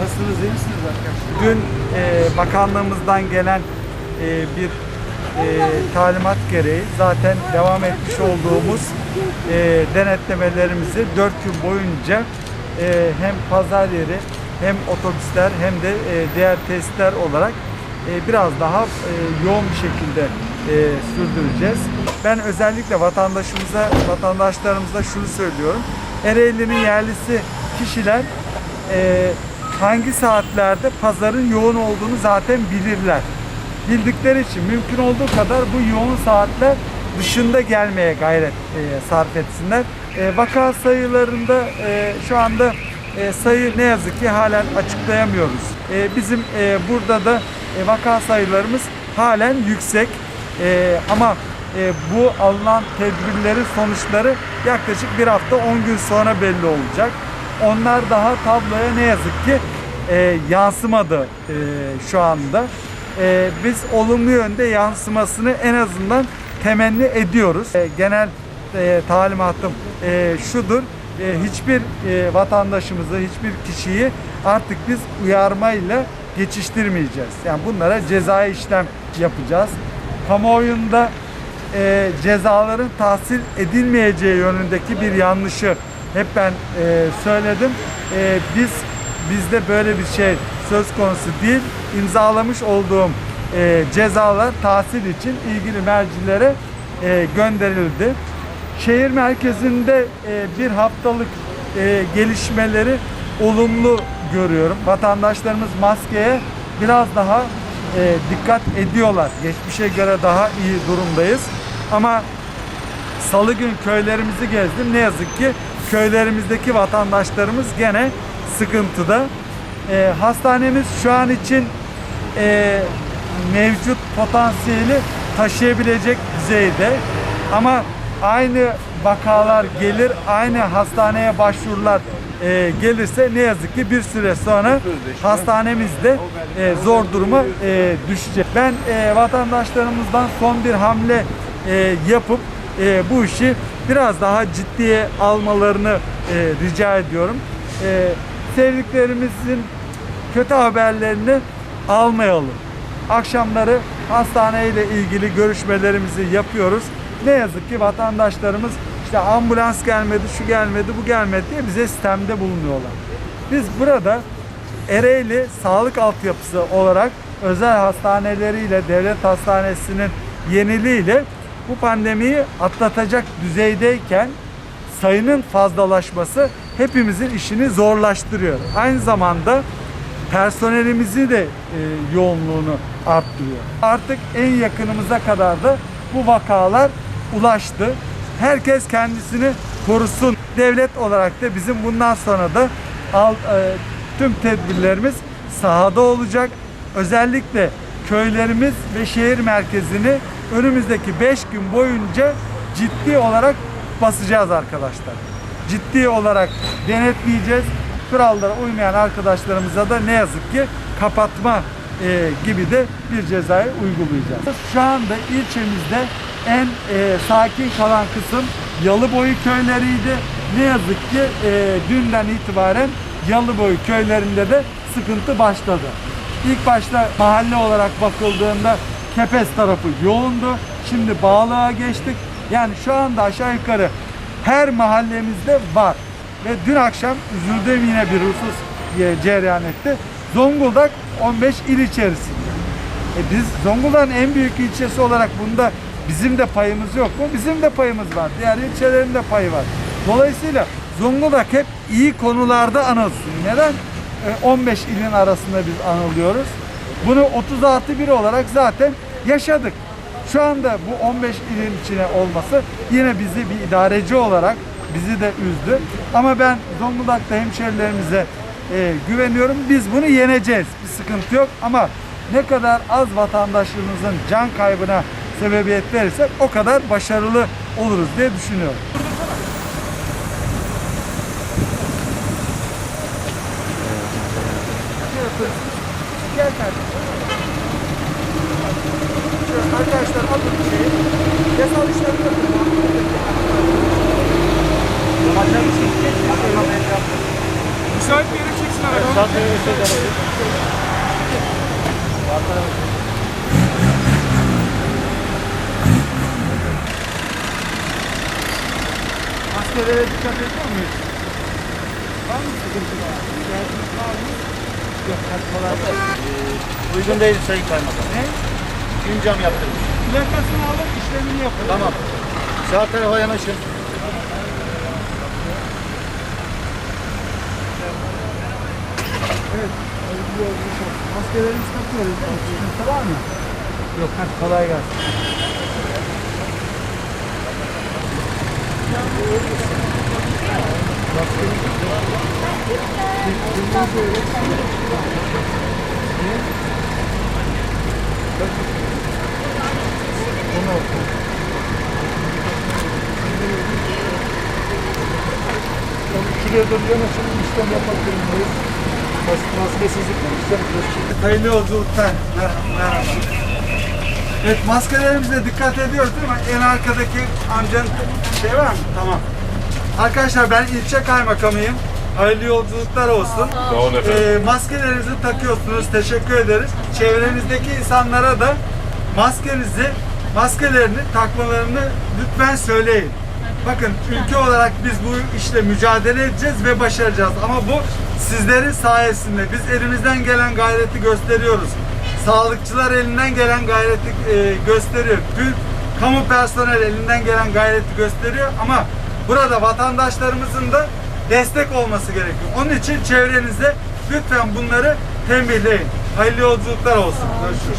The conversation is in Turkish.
Nasılsınız, iyi misiniz arkadaşlar? Dün e, bakanlığımızdan gelen e, bir e, talimat gereği zaten devam etmiş olduğumuz e, denetlemelerimizi 4 gün boyunca e, hem pazar yeri hem otobüsler hem de e, diğer testler olarak e, biraz daha e, yoğun bir şekilde e, sürdüreceğiz. Ben özellikle vatandaşımıza, vatandaşlarımıza şunu söylüyorum. Ereğli'nin yerlisi kişiler e, hangi saatlerde pazarın yoğun olduğunu zaten bilirler. Bildikleri için mümkün olduğu kadar bu yoğun saatler dışında gelmeye gayret e, sarf etsinler. E, vaka sayılarında e, şu anda e, sayı ne yazık ki halen açıklayamıyoruz. E, bizim e, burada da e, vaka sayılarımız halen yüksek. E, ama e, bu alınan tedbirlerin sonuçları yaklaşık bir hafta 10 gün sonra belli olacak. Onlar daha tabloya ne yazık ki e, yansımadı e, şu anda. E, biz olumlu yönde yansımasını en azından temenni ediyoruz. E, genel e, talimatım e, şudur. E, hiçbir e, vatandaşımızı, hiçbir kişiyi artık biz uyarmayla geçiştirmeyeceğiz. Yani bunlara cezai işlem yapacağız. Kamuoyunda e, cezaların tahsil edilmeyeceği yönündeki bir yanlışı hep ben e, söyledim. E, biz bizde böyle bir şey söz konusu değil. İmzalamış olduğum e, cezalar tahsil için ilgili mercilere e, gönderildi. Şehir merkezinde e, bir haftalık e, gelişmeleri olumlu görüyorum. Vatandaşlarımız maskeye biraz daha e, dikkat ediyorlar. Geçmişe göre daha iyi durumdayız. Ama Salı gün köylerimizi gezdim. Ne yazık ki köylerimizdeki vatandaşlarımız gene sıkıntıda. Ee, hastanemiz şu an için e, mevcut potansiyeli taşıyabilecek düzeyde. Ama aynı vakalar gelir, aynı hastaneye başvurular e, gelirse ne yazık ki bir süre sonra hastanemiz de e, zor duruma e, düşecek. Ben e, vatandaşlarımızdan son bir hamle e, yapıp e, bu işi biraz daha ciddiye almalarını e, rica ediyorum. E, sevdiklerimizin kötü haberlerini almayalım. Akşamları hastaneyle ilgili görüşmelerimizi yapıyoruz. Ne yazık ki vatandaşlarımız işte ambulans gelmedi, şu gelmedi, bu gelmedi diye bize sistemde bulunuyorlar. Biz burada Ereğli sağlık altyapısı olarak özel hastaneleriyle devlet hastanesinin yeniliğiyle bu pandemiyi atlatacak düzeydeyken sayının fazlalaşması hepimizin işini zorlaştırıyor. Aynı zamanda personelimizi de e, yoğunluğunu arttırıyor. Artık en yakınımıza kadar da bu vakalar ulaştı. Herkes kendisini korusun. Devlet olarak da bizim bundan sonra da al, e, tüm tedbirlerimiz sahada olacak. Özellikle köylerimiz ve şehir merkezini önümüzdeki 5 gün boyunca ciddi olarak basacağız arkadaşlar. Ciddi olarak denetleyeceğiz. Kurallara uymayan arkadaşlarımıza da ne yazık ki kapatma e, gibi de bir cezayı uygulayacağız. Şu anda ilçemizde en e, sakin kalan kısım Yalıboyu köyleriydi. Ne yazık ki e, dünden itibaren Yalıboyu köylerinde de sıkıntı başladı. İlk başta mahalle olarak bakıldığında Kepez tarafı yoğundu. Şimdi Bağlığa geçtik. Yani şu anda aşağı yukarı her mahallemizde var. Ve dün akşam üzüldüğüm yine bir husus cereyan etti. Zonguldak 15 il içerisinde. E biz Zonguldak'ın en büyük ilçesi olarak bunda bizim de payımız yok mu? Bizim de payımız var. Diğer ilçelerin de payı var. Dolayısıyla Zonguldak hep iyi konularda anılsın. Neden? E, 15 ilin arasında biz anılıyoruz. Bunu 36 biri olarak zaten yaşadık. Şu anda bu 15 ilin içine olması yine bizi bir idareci olarak bizi de üzdü. Ama ben Zonguldak'ta hemşerilerimize e, güveniyorum. Biz bunu yeneceğiz. Bir sıkıntı yok ama ne kadar az vatandaşlarımızın can kaybına sebebiyet verirsek o kadar başarılı oluruz diye düşünüyorum. Müsait bir yere çeksin. Gelsin araba. Maskelere dikkat ediyor muyuz? Var mı sıkıntı var? Derdiniz var mı? Yok, kolay gelsin. Uygun değil Sayın Kaymakam. Ne? Gün cam yaptırmış. Plakasını alıp işlemini yapalım. Tamam. Sağ tarafa yanaşın. Evet. Maskelerimizi takıyoruz? Sıkıntı var mı? Yok hadi kolay gelsin. Bunu oku. Şuraya doğru yanaşın. işlem yapmak durumundayız. Maskesizlikle işlem yapıyoruz. Hayırlı yolculuklar. Mer- Merhaba. Evet maskelerimize dikkat ediyoruz değil mi? En arkadaki amcanın şey var mı? Tamam. Arkadaşlar ben ilçe kaymakamıyım. Hayırlı yolculuklar olsun. Sağ olun efendim. Ee, maskelerinizi takıyorsunuz. Teşekkür ederiz. Çevrenizdeki insanlara da maskenizi, maskelerini takmalarını lütfen söyleyin. Bakın ülke olarak biz bu işle mücadele edeceğiz ve başaracağız. Ama bu sizlerin sayesinde biz elimizden gelen gayreti gösteriyoruz. Sağlıkçılar elinden gelen gayreti e, gösteriyor. Tüm kamu personeli elinden gelen gayreti gösteriyor ama burada vatandaşlarımızın da destek olması gerekiyor. Onun için çevrenize lütfen bunları tembihleyin. Hayırlı yolculuklar olsun. Görüşürüz.